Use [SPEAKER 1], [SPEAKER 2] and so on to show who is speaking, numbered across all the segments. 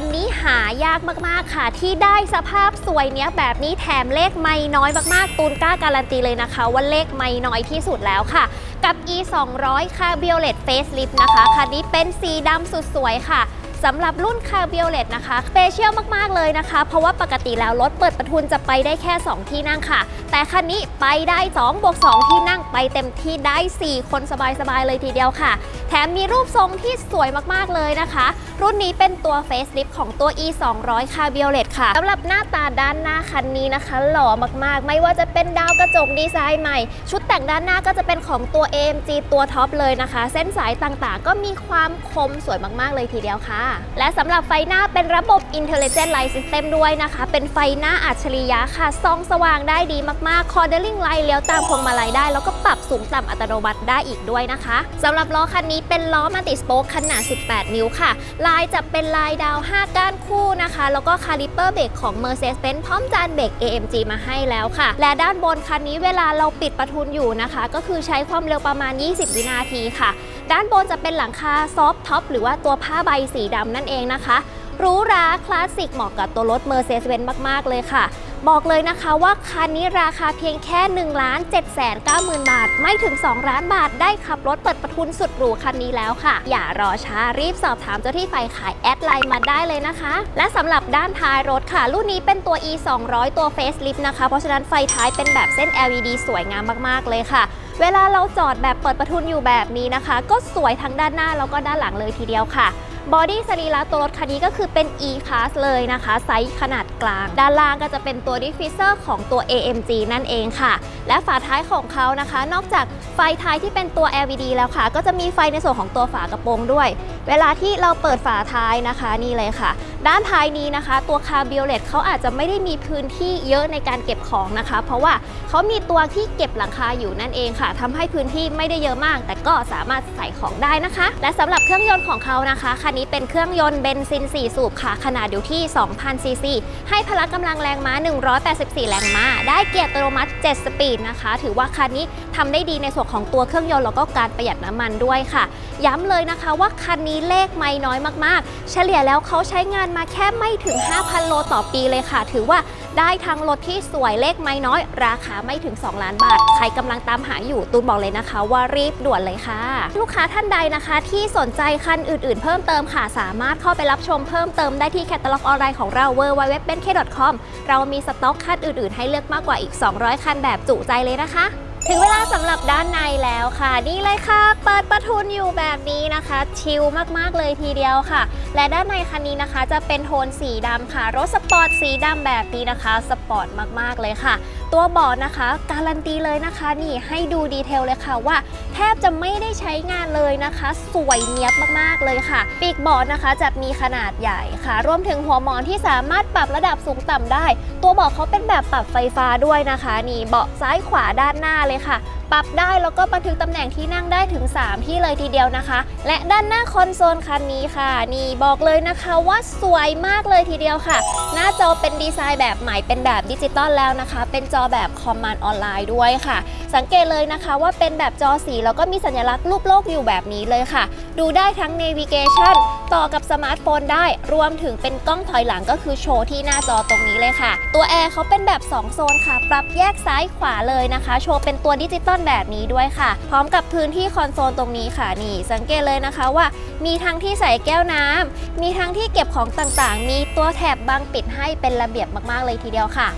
[SPEAKER 1] นะคะว่าคันนี้หายากมากๆค่ะ ที่ได้สภาพสวยเนี้ยแบบนี้แถมเลขไม่น้อยมากๆ ตูนกล้าการันตีเลยนะคะ ว่าเลขไม่น้อยที่สุดแล้วค่ะ กับ e 2 0 0ค่ะ Violet Facelift นะคะ คันนี้เป็นสีดำสุดสวยค่ะ สำหรับรุ่นคาร์ i ิ l เลตนะคะสเปเชียลมาก ๆ เลยนะคะ เพราะว่าปกติแล้วรถเปิดประทุนจะไปได้แค่ 2 ที่นั่งค่ะ แต่คันนี้ไปได้2บวก2ที่นั่งไปเต็มที่ได้ 4 คนสบาย ๆ เลยทีเดียวค่ะ แถมมีรูปทรงที่สวยมาก ๆ เลยนะคะ รุ่นนี้เป็นตัว Facelift ของตัว e 2 0 0 c a r b i o l e t ค่ะสำหรับหน้าตาด้านหน้าคันนี้นะคะ หล่อมากๆ ไม่ว่าจะเป็นดาวกระจกดีไซน์ใหม่ ชุดแต่งด้านหน้าก็จะเป็นของตัว AMG ตัวท็อปเลยนะคะ เส้นสายต่างๆ ก็มีความคมสวยมากๆ เลยทีเดียวค่ะและสำหรับไฟหน้าเป็นระบบ Intelligent Light System ด้วยนะคะ เป็นไฟหน้าอัจฉริยะค่ะส่องสว่างได้ดีมากๆ Cornering Light เลี้ยวตามพวงมาลัยได้ แล้วก็ปรับสูงต่ำอัตโนมัติได้อีกด้วยนะคะสำหรับล้อคันนี้เป็นล้อมัลติสโป๊กขนาด 18 นิ้วค่ะ ลายจะเป็นลายดาว 5 ก้านคู่นะคะ แล้วก็คาลิเปอร์เบรกของ Mercedes-Benz พร้อมจานเบรก AMG มาให้แล้วค่ะ และด้านบนคันนี้เวลาเราปิดประทุนอยู่นะคะ ก็คือใช้ความเร็วประมาณ 20 วินาทีค่ะ ด้านบนจะเป็นหลังคาซอฟท็อปหรือว่าตัวผ้าใบสีดำนั่นเองนะคะหรูหราคลาสสิกเหมาะกับตัวรถ Mercedes-Benz มาก ๆ เลยค่ะ บอกเลยนะคะว่าคันนี้ราคาเพียงแค่1ล้าน7 9 0 0 0 0 บาท ไม่ถึง 2 ล้านบาท ได้ขับรถเปิดประทุนสุดหรูคันนี้แล้วค่ะ อย่ารอช้ารีบสอบถามเจ้าที่ฝ่ายขายแอดไลน์มาได้เลยนะคะ และสำหรับด้านท้ายรถค่ะ รุ่นนี้เป็นตัว e 2 0 0ตัว Facelift นะคะ เพราะฉะนั้นไฟท้ายเป็นแบบเส้น LED สวยงามมากๆเลยค่ะเวลาเราจอดแบบเปิดประทุนอยู่แบบนี้นะคะ ก็สวยทั้งด้านหน้าแล้วก็ด้านหลังเลยทีเดียวค่ะ บอดี้สรีระตัวรถคันนี้ก็คือเป็น E-Class เลยนะคะ ไซส์ขนาดกลาง ด้านล่างก็จะเป็นตัวดิฟฟิเซอร์ของตัว AMG นั่นเองค่ะ และฝาท้ายของเขานะคะ นอกจากไฟท้ายที่เป็นตัว LED แล้วค่ะ ก็จะมีไฟในส่วนของตัวฝากระโปรงด้วย เวลาที่เราเปิดฝาท้ายนะคะนี่เลยค่ะด้านท้ายนี้นะคะ ตัวคาร์บิโอเลตเขาอาจจะไม่ได้มีพื้นที่เยอะในการเก็บของนะคะ เพราะว่าเขามีตัวที่เก็บหลังคาอยู่นั่นเองค่ะทำให้พื้นที่ไม่ได้เยอะมาก แต่ก็สามารถใส่ของได้นะคะ และสำหรับเครื่องยนต์ของเขานะคะคันนี้เป็นเครื่องยนต์เบนซิน 4 สูบค่ะ ขนาดอยู่ที่2,000ซีซีให้พละกำลังแรงม้า 184 แรงม้า ได้เกียร์อัตโนมัติ 7 สปีดนะคะ ถือว่าคันนี้ทำได้ดีในส่วนของตัวเครื่องยนต์แล้วก็การประหยัดน้ำมันด้วยค่ะ ย้ำเลยนะคะว่าคันนี้เลขไม่น้อยมากๆ เฉลี่ยแล้วเขาใช้งานนมาแค่ไม่ถึง 5,000 โลต่อปีเลยค่ะ ถือว่าได้ทั้งรถที่สวยเลขไม่น้อย ราคาไม่ถึง 2 ล้านบาท ใครกำลังตามหาอยู่ตูนบอกเลยนะคะ ว่ารีบด่วนเลยค่ะ ลูกค้าท่านใดนะคะ ที่สนใจคันอื่นๆ เพิ่มเติมค่ะ สามารถเข้าไปรับชมเพิ่มเติมได้ที่แคตตาล็อกออนไลน์ของเรา w w w b e n k c o m เรามีสต็อกคันอื่นๆ ให้เลือกมากกว่าอีก 200 คันแบบจุใจเลยนะคะ ถึงเวลาสำหรับด้านในแล้วค่ะ นี่เลยค่ะ เปิดประทุนอยู่แบบนี้นะคะ ชิลมากๆเลยทีเดียวค่ะ และด้านในคันนี้นะคะ จะเป็นโทนสีดำค่ะ รถสปอร์ตสีดำแบบนี้นะคะ สปอร์ตมากๆเลยค่ะ ตัวเบาะนะคะ การันตีเลยนะคะ นี่ให้ดูดีเทลเลยค่ะว่า แทบจะไม่ได้ใช้งานเลยนะคะ สวยเนียบมากๆเลยค่ะ ปีกเบาะนะคะจะมีขนาดใหญ่ค่ะ รวมถึงหัวหมอนที่สามารถปรับระดับสูงต่ำได้ ตัวเบาะเขาเป็นแบบปรับไฟฟ้าด้วยนะคะ นี่เบาะซ้ายขวาด้านหน้าเลยค่ะ ปรับได้แล้วก็บันทึกตำแหน่งที่นั่งได้ถึง 3 ที่เลยทีเดียวนะคะ และด้านหน้าคอนโซลคันนี้ค่ะ นี่บอกเลยนะคะว่าสวยมากเลยทีเดียวค่ะ หน้าจอเป็นดีไซน์แบบใหม่เป็นแบบดิจิตอลแล้วนะคะ เป็นจอแบบคอมมานด์ออนไลน์ด้วยค่ะ สังเกตเลยนะคะว่าเป็นแบบจอสีแล้วก็มีสัญลักษณ์รูปโลกอยู่แบบนี้เลยค่ะ ดูได้ทั้ง Navigation ต่อกับสมาร์ทโฟนได้ รวมถึงเป็นกล้องถอยหลังก็คือโชว์ที่หน้าจอตรงนี้เลยค่ะ ตัวแอร์เขาเป็นแบบ 2 โซนค่ะ ปรับแยกซ้ายขวาเลยนะคะ โชว์เป็นตัวดิจิตอลแบบนี้ด้วยค่ะ พร้อมกับพื้นที่คอนโซลตรงนี้ค่ะนี่ สังเกตเลยนะคะว่า มีทั้งที่ใส่แก้วน้ำมีทั้งที่เก็บของต่างๆ มีตัวแถบบังปิดให้เป็นระเบียบมากๆเลยทีเดียวค่ะ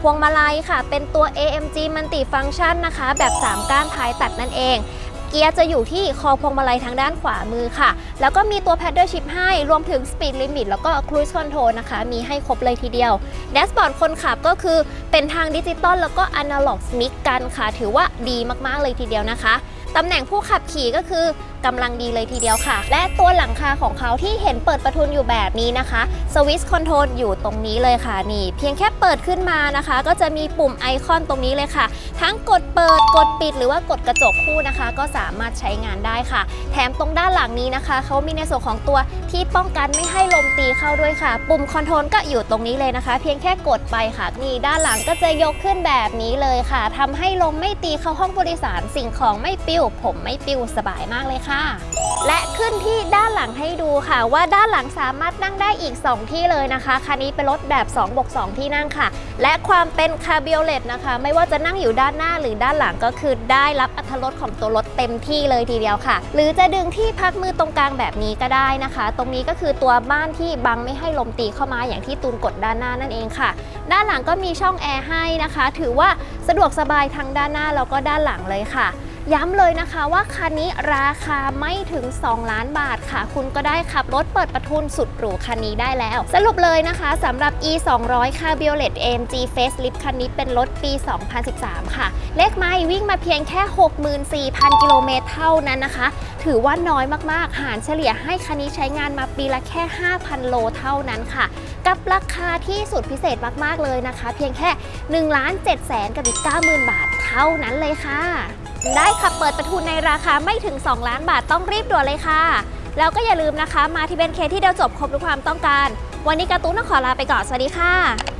[SPEAKER 1] พวงมาลัยค่ะ เป็นตัว AMG Multi-Function นะคะ แบบ 3 ก้านท้ายตัดนั่นเอง กียร์จะอยู่ที่คอพวงมาลัยทางด้านขวามือค่ะ แล้วก็มีตัว Paddle Shift ให้รวมถึง Speed Limit แล้วก็ Cruise Control นะคะ มีให้ครบเลยทีเดียวแดชบอร์ดคนขับก็คือเป็นทางดิจิตอลแล้วก็อนาล็อกมิกกันค่ะ ถือว่าดีมากๆเลยทีเดียวนะคะ ตำแหน่งผู้ขับขี่ก็คือกำลังดีเลยทีเดียวค่ะ และตัวหลังคาของเขาที่เห็นเปิดประทุนอยู่แบบนี้นะคะสวิตช์คอนโทรลอยู่ตรงนี้เลยค่ะนี่ เพียงแค่เปิดขึ้นมานะคะ ก็จะมีปุ่มไอคอนตรงนี้เลยค่ะ ทั้งกดเปิดกดปิด หรือว่ากดกระจกคู่นะคะ ก็สามารถใช้งานได้ค่ะ แถมตรงด้านหลังนี้นะคะ เขามีในส่วนของตัวที่ป้องกันไม่ให้ลมตีเข้าด้วยค่ะ ปุ่มคอนโทรลก็อยู่ตรงนี้เลยนะคะ เพียงแค่กดไปค่ะนี่ด้านหลังก็จะยกขึ้นแบบนี้เลยค่ะทำให้ลมไม่ตีเข้าห้องผู้โดยสารสิ่งของไม่ปิว ผมไม่ปิวสบายมากเลยค่ะ และขึ้นที่ด้านหลังให้ดูค่ะ ว่าด้านหลังสามารถนั่งได้อีก 2 ที่เลยนะคะ คันนี้เป็นรถแบบ2บวก2ที่นั่งค่ะ และความเป็นคาเบ i เลตนะคะ ไม่ว่าจะนั่งอยู่ด้านหน้าหรือด้านหลังก็คือได้รับอัตรถรสของตัวรถเต็มที่เลยทีเดียวค่ะ หรือจะดึงที่พักมือตรงกลางแบบนี้ก็ได้นะคะ ตรงนี้ก็คือตัวบ้านที่บังไม่ให้ลมตีเข้ามาอย่างที่ตูนกดด้านหน้านั่นเองค่ะ ด้านหลังก็มีช่องแอร์ให้นะคะ ถือว่าสะดวกสบายทั้งด้านหน้าแล้วก็ด้านหลังเลยค่ะ ย้ำเลยนะคะว่าคันนี้ราคาไม่ถึง 2 ล้านบาทค่ะ คุณก็ได้ขับรถเปิดประทุนสุดหรูคันนี้ได้แล้ว สรุปเลยนะคะสำหรับ e 2 0 0 Cabriolet AMG Facelift คันนี้เป็นรถปี 2013 ค่ะ เลขไม้วิ่งมาเพียงแค่ 64,000 กิโลเมตรเท่านั้นนะคะ ถือว่าน้อยมากๆ หารเฉลี่ยให้คันนี้ใช้งานมาปีละแค่ 5,000 โลเท่านั้นค่ะ กับราคาที่สุดพิเศษมากๆเลยนะคะ เพียงแค่1ล้าน7แสนกับอีก90,000 บาทเท่านั้นเลยค่ะ ได้ขับเปิดประทุนในราคาไม่ถึง 2 ล้านบาทต้องรีบด่วนเลยค่ะ แล้วก็อย่าลืมนะคะ มาที่เบนเคที่เดียวจบครบทุกความต้องการ วันนี้การ์ตูนต้องขอลาไปก่อน สวัสดีค่ะ